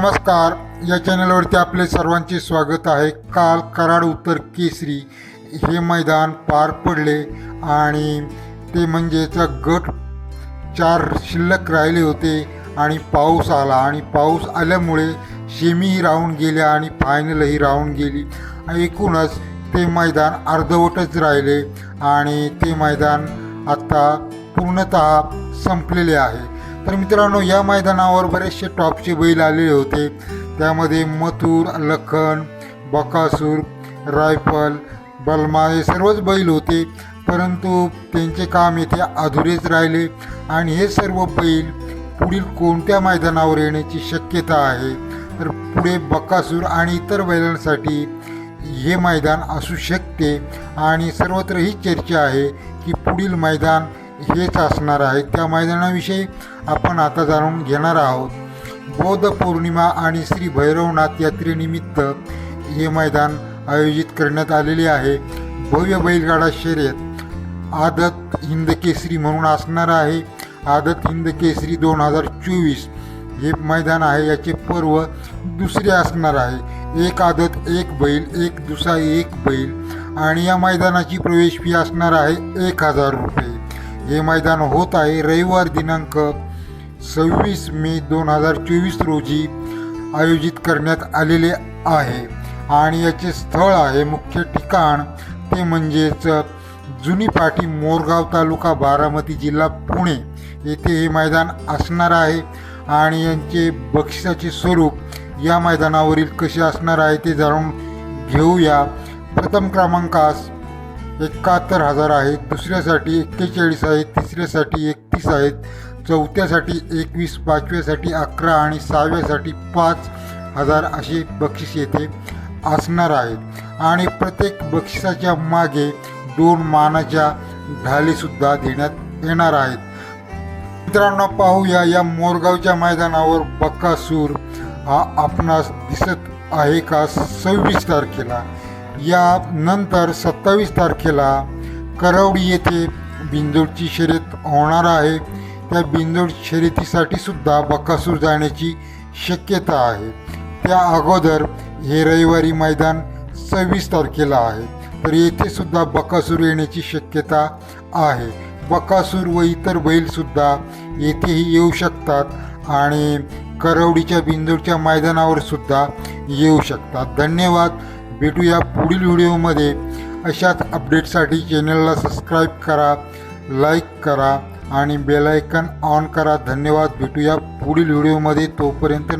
नमस्कार. या चॅनलवरती आपले सर्वांचे स्वागत आहे. काल कराड उत्तर केसरी हे मैदान पार पडले आणि ते म्हणजेच गट चार शिल्लक राहिले होते आणि पाऊस आला. आणि पाऊस आल्यामुळे सेमीही राहून गेल्या आणि फायनलही राहून गेली. एकूणच ते मैदान अर्धवटच राहिले आणि ते मैदान आत्ता पूर्णत संपलेले आहे. तर मित्रांनो या मैदानावर बरेचसे टॉपचे बैल आलेले होते. त्यामध्ये मथुर लखन बकासूर रायफल बलमा हे सर्वच बैल होते. परंतु त्यांचे काम येथे अधुरेच राहिले आणि हे सर्व बैल पुढील कोणत्या मैदानावर येण्याची शक्यता आहे? तर पुढे बकासूर आणि इतर बैलांसाठी हे मैदान असू शकते. आणि सर्वत्र ही चर्चा आहे की पुढील मैदान हेच असणार आहे. त्या मैदानाविषयी आपण आता जाणून घेणार आहोत. बौद्ध पौर्णिमा आणि श्री भैरवनाथ यात्रेनिमित्त हे मैदान आयोजित करण्यात आलेले आहे. भव्य बैलगाडा शर्यत आदत हिंद केसरी म्हणून असणार आहे. आदत हिंद केसरी दोन हजार चोवीस हे मैदान आहे. याचे पर्व दुसरे असणार आहे. एक आदत एक बैल एक दुसरा एक बैल आणि या मैदानाची प्रवेश फी असणार आहे एक हजार रुपये. हे मैदान होत आहे रविवार दिनांक सव्वीस मे दोन हजार चोवीस रोजी आयोजित करण्यात आलेले आहे. आणि याचे स्थळ आहे मुख्य ठिकाण ते म्हणजेच जुनी पाठी मोरगाव तालुका बारामती जिल्हा पुणे. येथे हे मैदान असणार आहे आणि यांचे बक्षिसाचे स्वरूप या मैदानावरील कसे असणार आहे ते जाणून घेऊया. प्रथम क्रमांकास एकाहत्तर हजार आहेत दुसऱ्यासाठी एक्केचाळीस आहेत तिसऱ्यासाठी एकतीस आहेत चौथ्यासाठी एकवीस पाचव्यासाठी अकरा आणि सहाव्यासाठी पाच हजार असे बक्षीस येथे असणार आहेत आणि प्रत्येक बक्षिसाच्या मागे दोन मानाच्या ढालीसुद्धा देण्यात येणार आहेत. मित्रांनो पाहूया या मोरगावच्या मैदानावर बक्कासूर हा आपणास दिसत आहे का? सव्वीस तारखेला या नंतर सत्तावीस तारखेला करवडी येथे बिंदोडची शर्यत होणार आहे. त्या बिंदोड शर्यतीसाठी सुद्धा बकासूर जाण्याची शक्यता आहे. त्या अगोदर हे रविवारी मैदान सव्वीस तारखेला आहे. तर येथे सुद्धा बकासूर येण्याची शक्यता आहे. बकासूर व इतर बैलसुद्धा येथेही येऊ शकतात आणि करवडीच्या बिंदूरच्या मैदानावर सुद्धा येऊ शकतात. धन्यवाद. भेटूया पुढील व्हिडिओमध्ये. अशाच अपडेटसाठी चॅनलला सबस्क्राईब करा लाईक करा आणि बेलायकन ऑन करा. धन्यवाद. भेटूया पुढील व्हिडिओमध्ये. तोपर्यंत